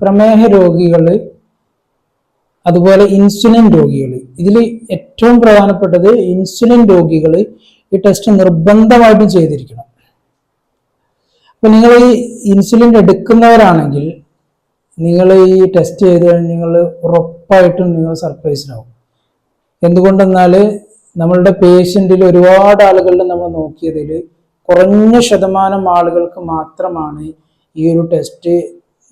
പ്രമേഹ രോഗികൾ അതുപോലെ ഇൻസുലിൻ രോഗികൾ ഇതിൽ ഏറ്റവും പ്രധാനപ്പെട്ടത് ഇൻസുലിൻ രോഗികൾ ഈ ടെസ്റ്റ് നിർബന്ധമായിട്ടും ചെയ്തിരിക്കണം. അപ്പൊ നിങ്ങൾ ഈ ഇൻസുലിൻ എടുക്കുന്നവരാണെങ്കിൽ നിങ്ങൾ ഈ ടെസ്റ്റ് ചെയ്ത് നിങ്ങൾ ഉറപ്പായിട്ടും നിങ്ങൾ സർപ്രൈസിനാവും. എന്തുകൊണ്ടെന്നാൽ നമ്മളുടെ പേഷ്യന്റിൽ ഒരുപാട് ആളുകളിൽ നമ്മൾ നോക്കിയതിൽ കുറഞ്ഞ ശതമാനം ആളുകൾക്ക് മാത്രമാണ് ഈ ഒരു ടെസ്റ്റ്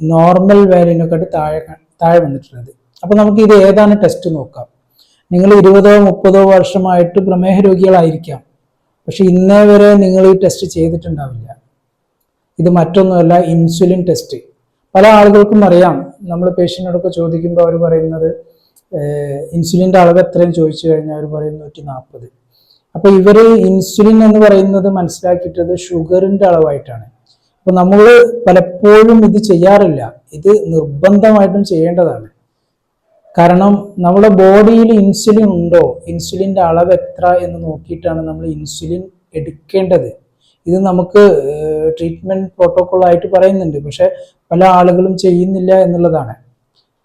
നോർമൽ വാല്യൂനെക്കാട്ട് താഴെ താഴെ വന്നിട്ടുള്ളത്. അപ്പോൾ നമുക്ക് ഇത് ഏതാണ് ടെസ്റ്റ് നോക്കാം. നിങ്ങൾ ഇരുപതോ മുപ്പതോ വർഷമായിട്ട് പ്രമേഹ രോഗികളായിരിക്കാം. പക്ഷെ ഇന്നേ വരെ നിങ്ങൾ ഈ ടെസ്റ്റ് ചെയ്തിട്ടുണ്ടാവില്ല. ഇത് മറ്റൊന്നുമല്ല ഇൻസുലിൻ ടെസ്റ്റ്. പല ആളുകൾക്കും അറിയാം. നമ്മൾ പേഷ്യന്റിനോടൊക്കെ ചോദിക്കുമ്പോൾ അവർ പറയുന്നത് ഇൻസുലിന്റെ അളവ് എത്രയും ചോദിച്ചു കഴിഞ്ഞാൽ അവർ പറയും നൂറ്റി നാൽപ്പത് അപ്പോൾ ഇവർ ഇൻസുലിൻ എന്ന് പറയുന്നത് മനസ്സിലാക്കിയിട്ടത് ഷുഗറിന്റെ അളവായിട്ടാണ്. അപ്പോൾ നമ്മൾ പലപ്പോഴും ഇത് ചെയ്യാറില്ല. ഇത് നിർബന്ധമായിട്ടും ചെയ്യേണ്ടതാണ്. കാരണം നമ്മുടെ ബോഡിയിൽ ഇൻസുലിൻ ഉണ്ടോ? ഇൻസുലിന്റെ അളവ് എത്ര എന്ന് നോക്കിയിട്ടാണ് നമ്മൾ ഇൻസുലിൻ എടുക്കേണ്ടത്. ഇത് നമുക്ക് ട്രീറ്റ്മെന്റ് പ്രോട്ടോകോൾ ആയിട്ട് പറയുന്നുണ്ട്. പക്ഷേ പല ആളുകളും ചെയ്യുന്നില്ല എന്നുള്ളതാണ്.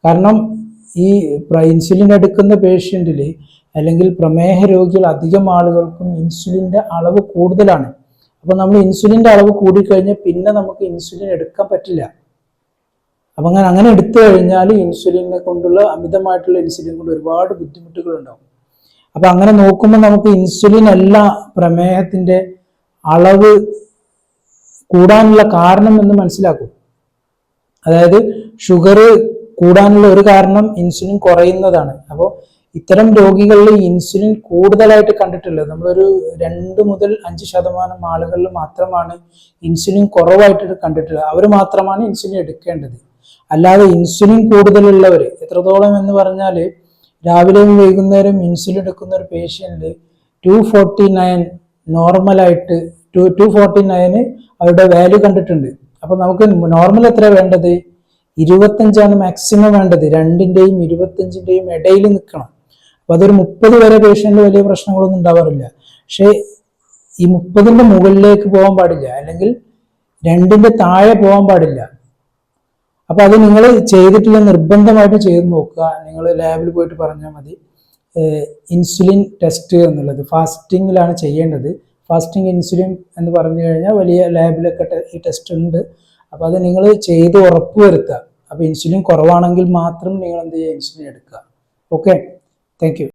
കാരണം ഈ ഇൻസുലിൻ എടുക്കുന്ന പേഷ്യന്റിൽ അല്ലെങ്കിൽ പ്രമേഹ രോഗികൾ അധികം ആളുകൾക്കും ഇൻസുലിന്റെ അളവ് കൂടുതലാണ്. അപ്പോൾ നമ്മൾ ഇൻസുലിന്റെ അളവ് കൂടിക്കഴിഞ്ഞാൽ പിന്നെ നമുക്ക് ഇൻസുലിൻ എടുക്കാൻ പറ്റില്ല. അപ്പം അങ്ങനെ അങ്ങനെ എടുത്തു കഴിഞ്ഞാൽ ഇൻസുലിനെ കൊണ്ടുള്ള അമിതമായിട്ടുള്ള ഇൻസുലിൻ കൊണ്ട് ഒരുപാട് ബുദ്ധിമുട്ടുകൾ ഉണ്ടാവും. അപ്പം അങ്ങനെ നോക്കുമ്പോൾ നമുക്ക് ഇൻസുലിൻ അല്ല പ്രമേഹത്തിന്റെ അളവ് കൂടാനുള്ള കാരണം എന്ന് മനസ്സിലാക്കും. അതായത് ഷുഗർ കൂടാനുള്ള ഒരു കാരണം ഇൻസുലിൻ കുറയുന്നതാണ്. അപ്പോൾ ഇത്തരം രോഗികളിൽ ഇൻസുലിൻ കൂടുതലായിട്ട് കണ്ടിട്ടുള്ളത് നമ്മളൊരു രണ്ട് മുതൽ അഞ്ച് ശതമാനം ആളുകളിൽ മാത്രമാണ് ഇൻസുലിൻ കുറവായിട്ട് കണ്ടിട്ടുള്ളത്. അവർ മാത്രമാണ് ഇൻസുലിൻ എടുക്കേണ്ടത്. അല്ലാതെ ഇൻസുലിൻ കൂടുതലുള്ളവർ എത്രത്തോളം എന്ന് പറഞ്ഞാൽ രാവിലെയും വൈകുന്നേരം ഇൻസുലിൻ എടുക്കുന്ന ഒരു പേഷ്യന്റ് ടു ഫോർട്ടി നയൻ നോർമലായിട്ട് ടു ടു ഫോർട്ടി നയന് അവരുടെ വാല്യൂ കണ്ടിട്ടുണ്ട്. അപ്പോൾ നമുക്ക് നോർമൽ എത്ര വേണ്ടത്? ഇരുപത്തഞ്ചാണ് മാക്സിമം വേണ്ടത്. രണ്ടിന്റെയും ഇരുപത്തഞ്ചിന്റെയും ഇടയിൽ നിൽക്കണം അപ്പോൾ അതൊരു മുപ്പത് വരെ പേഷ്യന്റ് വലിയ പ്രശ്നങ്ങളൊന്നും ഉണ്ടാവാറില്ല. പക്ഷേ ഈ മുപ്പതിന്റെ മുകളിലേക്ക് പോകാൻ പാടില്ല. അല്ലെങ്കിൽ രണ്ടിന്റെ താഴെ പോകാൻ പാടില്ല. അപ്പൊ അത് നിങ്ങൾ ചെയ്തിട്ടില്ല നിർബന്ധമായിട്ട് ചെയ്ത് നോക്കുക. നിങ്ങൾ ലാബിൽ പോയിട്ട് പറഞ്ഞാൽ മതി. ഇൻസുലിൻ ടെസ്റ്റ് എന്നുള്ളത്. ഫാസ്റ്റിങ്ങിലാണ് ചെയ്യേണ്ടത്. ഫാസ്റ്റിംഗ് ഇൻസുലിൻ എന്ന് പറഞ്ഞു കഴിഞ്ഞാൽ വലിയ ലാബിലൊക്കെ ഈ ടെസ്റ്റ് ഉണ്ട്. അപ്പോൾ അത് നിങ്ങൾ ചെയ്ത് ഉറപ്പ് വരുത്തുക അപ്പോൾ ഇൻസുലിൻ കുറവാണെങ്കിൽ മാത്രം നിങ്ങൾ എന്ത് ചെയ്യുക? ഇൻസുലിൻ എടുക്കുക. Okay Thank you.